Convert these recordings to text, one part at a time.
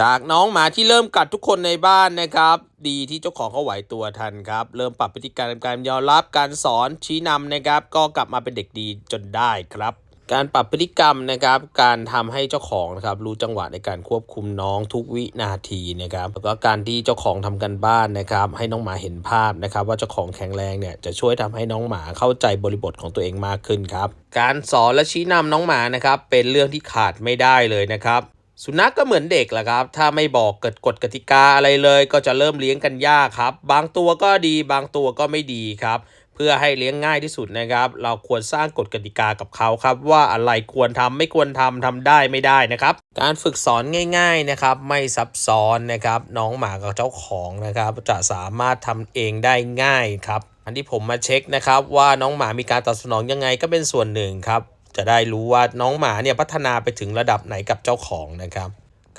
จากน้องหมาที่เริ่มกัดทุกคนในบ้านนะครับ ดีที่เจ้าของเขาไหวตัวทันครับ เริ่มปรับพฤติกรรมการยอมรับการสอนชี้นำนะครับ ก็กลับมาเป็นเด็กดีจนได้ครับ การปรับพฤติกรรมนะครับ การทำให้เจ้าของนะครับรู้จังหวะในการควบคุมน้องทุกวินาทีนะครับแล้วก็การที่เจ้าของทำกันบ้านนะครับ ให้น้องหมาเห็นภาพนะครับ ว่าเจ้าของแข็งแรงเนี่ยจะช่วยทำให้น้องหมาเข้าใจบริบทของตัวเองมากขึ้นครับ การสอนและชี้นำน้องหมานะครับ เป็นเรื่องที่ขาดไม่ได้เลยนะครับ สุนัขก็เหมือนเด็กแหละครับ ถ้าไม่บอกเกฎกฎกติกาอะไรเลย ก็จะเริ่มเลี้ยงกันยากครับ บางตัวก็ดีบางตัวก็ไม่ดีครับ เพื่อให้เลี้ยงง่ายที่สุดนะครับ เราควรสร้างกฎกติกากับเขาครับ ว่าอะไรควรทำไม่ควรทำทำได้ไม่ได้นะครับ การฝึกสอนง่าย ๆนะครับ ไม่ซับซ้อนนะครับ น้องหมากับเจ้าของนะครับ จะสามารถทำเองได้ง่ายครับอันที่ผมมาเช็คนะครับว่าน้องหมามีการตอบสนองยังไงก็เป็นส่วนหนึ่งครับ จะได้รู้ว่าน้องหมาเนี่ยพัฒนาไปถึงระดับไหนกับเจ้าของนะครับ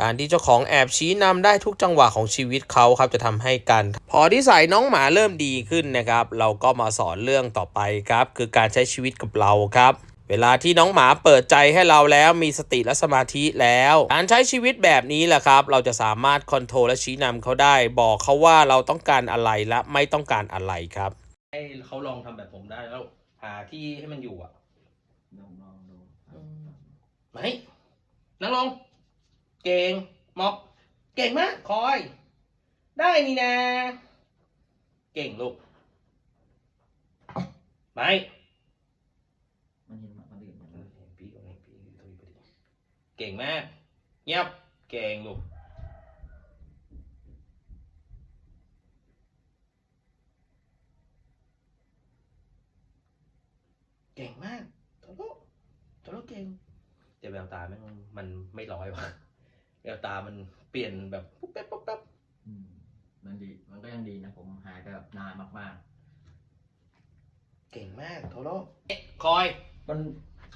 การที่เจ้าของแอบชี้นำได้ทุกจังหวะของชีวิตเขาครับจะทำให้การพอที่ใส่น้องหมาเริ่มดีขึ้นนะครับ เราก็มาสอนเรื่องต่อไปครับ คือการใช้ชีวิตกับเราครับเวลาที่น้องหมาเปิดใจให้เราแล้วมีสติและสมาธิแล้ว การใช้ชีวิตแบบนี้แหละครับ เราจะสามารถคอนโทรลและชี้นำเขาได้ บอกเขาว่าเราต้องการอะไรและไม่ต้องการอะไรครับ ให้เขาลองทำแบบผมได้แล้วหาที่ให้มันอยู่อะ ลองลองดูไหมนั่งลง เก่งมอบเก่งมากคอย ได้นี่นะ เก่งลูกไหมมันเห็นมันดื่มมันพี่ก่อนให้พี่ตัวนี้พอดีเก่งมากเงียบเก่งลูกเก่งมาก โตโร่โตโร่เก่งแต่แววตามันมันไม่ร้อยว่ะแววตามันเปลี่ยนแบบปุ๊บแป๊บปุ๊บแป๊บอืมมันดี มันก็ยังดีนะ ผมหายไปแบบนานมากเก่งมากโทโร่คอย ๆ มัน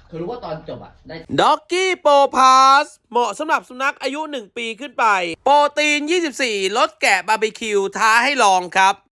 คือรู้ว่าตอนจบอะได้ด็อกกี้โปรพาสเหมาะสำหรับสุนัขอายุ 1 ปีขึ้นไป โปรตีน 24 ลดแกะบาร์บีคิวท้าให้ลองครับ